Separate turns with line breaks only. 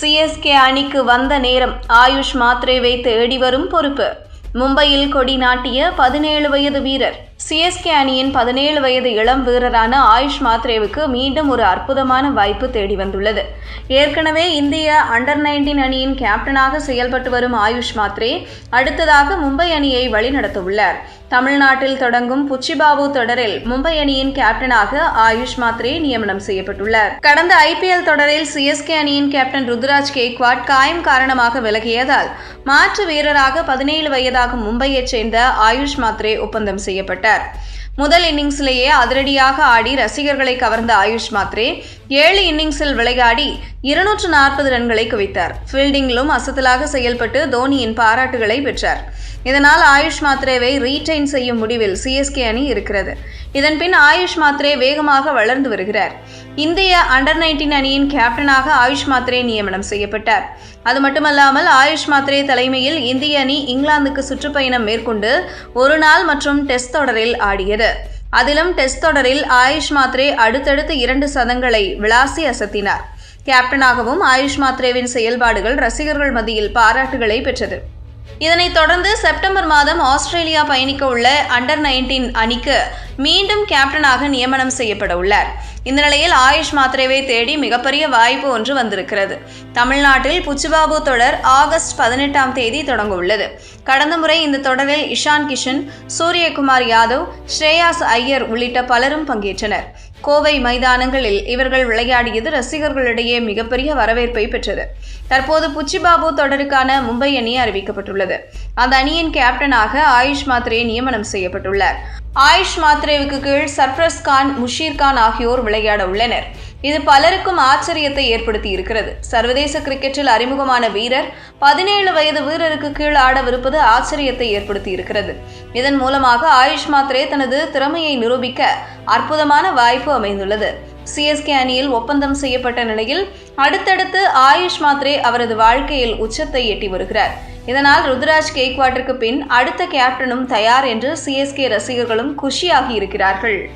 CSK அணிக்கு வந்த நேரம் ஆயுஷ் மாத்ரேவை வைத்து வரும் பொறுப்பு. மும்பையில் கொடி நாட்டிய பதினேழு வயது வீரர். சிஎஸ்கே அணியின் பதினேழு வயது இளம் வீரரான ஆயுஷ் மாத்ரேவுக்கு மீண்டும் ஒரு அற்புதமான வாய்ப்பு தேடி வந்துள்ளது. ஏற்கனவே இந்திய அண்டர் நைன்டீன் அணியின் கேப்டனாக செயல்பட்டு வரும் ஆயுஷ் மாத்ரே அடுத்ததாக மும்பை அணியை வழிநடத்தவுள்ளார். தமிழ்நாட்டில் தொடங்கும் புச்சிபாபு தொடரில் மும்பை அணியின் கேப்டனாக ஆயுஷ் மாத்ரே நியமனம் செய்யப்பட்டுள்ளார். கடந்த ஐபிஎல் தொடரில் சிஎஸ்கே அணியின் கேப்டன் ருத்ராஜ் கேக்வாட் காயம் காரணமாக விலகியதால் மாற்று வீரராக பதினேழு வயதாகும் மும்பையைச் சேர்ந்த ஆயுஷ் மாத்ரே ஒப்பந்தம் செய்யப்பட்டார். முதல் இன்னிங்ஸிலேயே அதிரடியாக ஆடி ரசிகர்களை கவர்ந்த ஆயுஷ் மாத்ரே ஏழு இன்னிங்ஸில் விளையாடி இருநூற்று நாற்பது ரன்களை குவித்தார். ஃபீல்டிங்கிலும் அசத்தலாக செயல்பட்டு தோனியின் பாராட்டுகளை பெற்றார். இதனால் ஆயுஷ் மாத்ரேவை ரீடைன் செய்யும் முடிவில் சிஎஸ்கே அணி இருக்கிறது. இதன்பின் ஆயுஷ் மாத்ரே வேகமாக வளர்ந்து வருகிறார். இந்திய அண்டர் நைன்டீன் அணியின் கேப்டனாக ஆயுஷ் மாத்ரே நியமனம் செய்யப்பட்டார். அது மட்டுமல்லாமல் ஆயுஷ் மாத்ரே தலைமையில் இந்திய அணி இங்கிலாந்துக்கு சுற்றுப்பயணம் மேற்கொண்டு ஒரு நாள் மற்றும் டெஸ்ட் தொடரில் ஆடியது. அதிலும் டெஸ்ட் தொடரில் ஆயுஷ் மாத்ரே அடுத்தடுத்து இரண்டு சதங்களை விளாசி அசத்தினார். கேப்டனாகவும் ஆயுஷ் மாத்ரேவின் செயல்பாடுகள் ரசிகர்கள் மத்தியில் பாராட்டுகளை பெற்றது. இதனைத் தொடர்ந்து செப்டம்பர் மாதம் ஆஸ்திரேலியா பயணிக்க உள்ள அண்டர் நைன்டீன் அணிக்கு மீண்டும் கேப்டனாக நியமனம் செய்யப்பட உள்ளார். இந்த நிலையில் ஆயுஷ் மாத்ரேவை தேடி மிகப்பெரிய வாய்ப்பு ஒன்று வந்திருக்கிறது. தமிழ்நாட்டில் புச்சுபாபு தொடர் ஆகஸ்ட் பதினெட்டாம் தேதி தொடங்க உள்ளது. கடந்த முறை இந்த தொடரில் இஷான் கிஷன் சூரியகுமார் யாதவ் ஸ்ரேயாஸ் ஐயர் உள்ளிட்ட பலரும் பங்கேற்றனர். கோவை மைதானங்களில் இவர்கள் விளையாடியது ரசிகர்களிடையே மிகப்பெரிய வரவேற்பை பெற்றது. தற்போது புச்சிபாபு தொடருக்கான மும்பை அணி அறிவிக்கப்பட்டுள்ளது. அந்த அணியின் கேப்டனாக ஆயுஷ் மாத்ரே நியமனம் செய்யப்பட்டுள்ளார். ஆயுஷ் மாத்ரேவுக்கு கீழ் சர்ஃப்ரஸ் கான் முஷீர் கான் ஆகியோர் விளையாட உள்ளனர். இது பலருக்கும் ஆச்சரியத்தை ஏற்படுத்தி இருக்கிறது. சர்வதேச கிரிக்கெட்டில் அறிமுகமான வீரர் பதினேழு வயது வீரருக்கு கீழ் ஆடவிருப்பது ஆச்சரியத்தை ஏற்படுத்தி இருக்கிறது. இதன் மூலமாக ஆயுஷ் மாத்ரே தனது திறமையை நிரூபிக்க அற்புதமான வாய்ப்பு அமைந்துள்ளது. சிஎஸ்கே அணியில் ஒப்பந்தம் செய்யப்பட்ட நிலையில் அடுத்தடுத்து ஆயுஷ் மாத்ரே அவரது வாழ்க்கையில் உச்சத்தை எட்டி வருகிறார். இதனால் ருத்ராஜ் கேக்வாட்டிற்கு பின் அடுத்த கேப்டனும் தயார் என்று சிஎஸ்கே ரசிகர்களும் குஷியாகி இருக்கிறார்கள்.